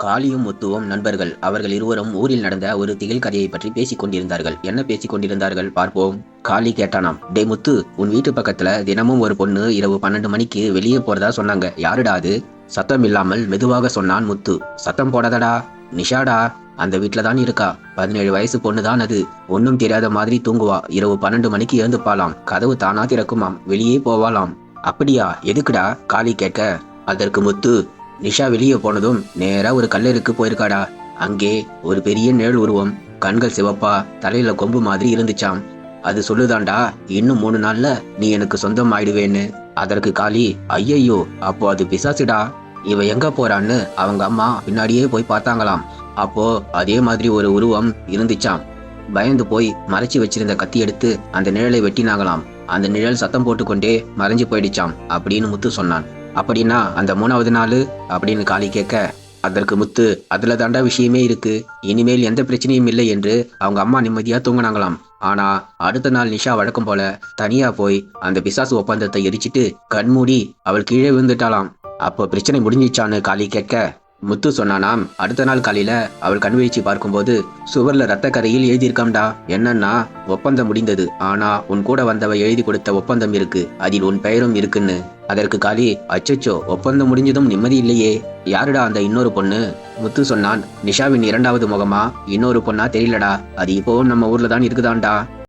காளியும் முத்துவும் நண்பர்கள். அவர்கள் இருவரும் ஊரில் நடந்த ஒரு திகில் கதையை பற்றி பேசிக் கொண்டிருந்தார்கள் என்ன பேசிக் கொண்டிருந்தார்கள் பார்ப்போம். காளி கேட்டானாம். டே முத்து உன் வீட்டு பக்கத்துல தினமும் ஒரு பொண்ணு இரவு பன்னெண்டு மணிக்கு வெளியே போறதா சொன்னாங்க. யாருடா அது? சத்தம் இல்லாமல் மெதுவாக சொன்னான் முத்து. சத்தம் போடாதடா. நிஷாடா. அந்த வீட்டில தான் இருக்கா. பதினேழு வயசு பொண்ணு தான் அது. ஒன்னும் தெரியாத மாதிரி தூங்குவா. இரவு பன்னெண்டு மணிக்கு எழுந்துப்பாளாம். கதவு தானா திறக்குமாம். வெளியே போவாளாம். அப்படியா? எதுக்குடா? காளி கேட்க. அதற்கு முத்து நிஷா வெளியே போனதும் நேரா ஒரு கல்லருக்கு போயிருக்காடா. அங்கே ஒரு பெரிய நிழல் உருவம் கண்கள் சிவப்பா தலையில கொம்பு மாதிரி இருந்துச்சாம். அது சொல்லுதாண்டா இன்னும் மூணு நாள்ல நீ எனக்கு சொந்தம் ஆயிடுவேன்னு. அதற்கு காளி ஐயையோ அப்போ அது பிசாசுடா. இவ எங்க போறான்னு அவங்க அம்மா பின்னாடியே போய் பார்த்தாங்களாம். அப்போ அதே மாதிரி ஒரு உருவம் இருந்துச்சாம். பயந்து போய் மறைச்சு வச்சிருந்த கத்தி எடுத்து அந்த நிழலை வெட்டினாங்களாம். அந்த நிழல் சத்தம் போட்டுக்கொண்டே மறைஞ்சு போயிடுச்சாம் அப்படின்னு முத்து சொன்னான். அப்படின்னா அந்த மூணாவது நாள் அப்படின்னு காளி கேட்க அதற்கு முத்து அதுல தாண்டா விஷயமே இருக்கு. இனிமேல் எந்த பிரச்சனையும் இல்லை என்று அவங்க அம்மா நிம்மதியா தூங்கினாங்களாம். ஆனா அடுத்த நாள் நிஷா வழக்கம் போல தனியா போய் அந்த பிசாசு ஒப்பந்தத்தை எரிச்சிட்டு கண்மூடி அவள் கீழே விழுந்துட்டாளாம். அப்போ பிரச்சனை முடிஞ்சிச்சான்னு காளி கேட்க முத்து சொன்னானாம் அடுத்த நாள் காலையில அவள் கண் வீழ்ச்சி பார்க்கும்போது சுவர்ல ரத்த கரையில் எழுதியிருக்காம்டா என்னன்னா ஒப்பந்தம் முடிந்தது. ஆனா உன் கூட வந்தவ எழுதி கொடுத்த ஒப்பந்தம் இருக்கு அதில் உன் பெயரும் இருக்குன்னு. அதற்கு காலி அச்சச்சோ ஒப்பந்தம் முடிஞ்சதும் நிம்மதி இல்லையே. யாருடா அந்த இன்னொரு பொண்ணு? முத்து சொன்னான் நிஷாவின் இரண்டாவது முகமா? இன்னொரு பொண்ணா தெரியலடா அது இப்போவும் நம்ம ஊர்ல தான் இருக்குதான்டா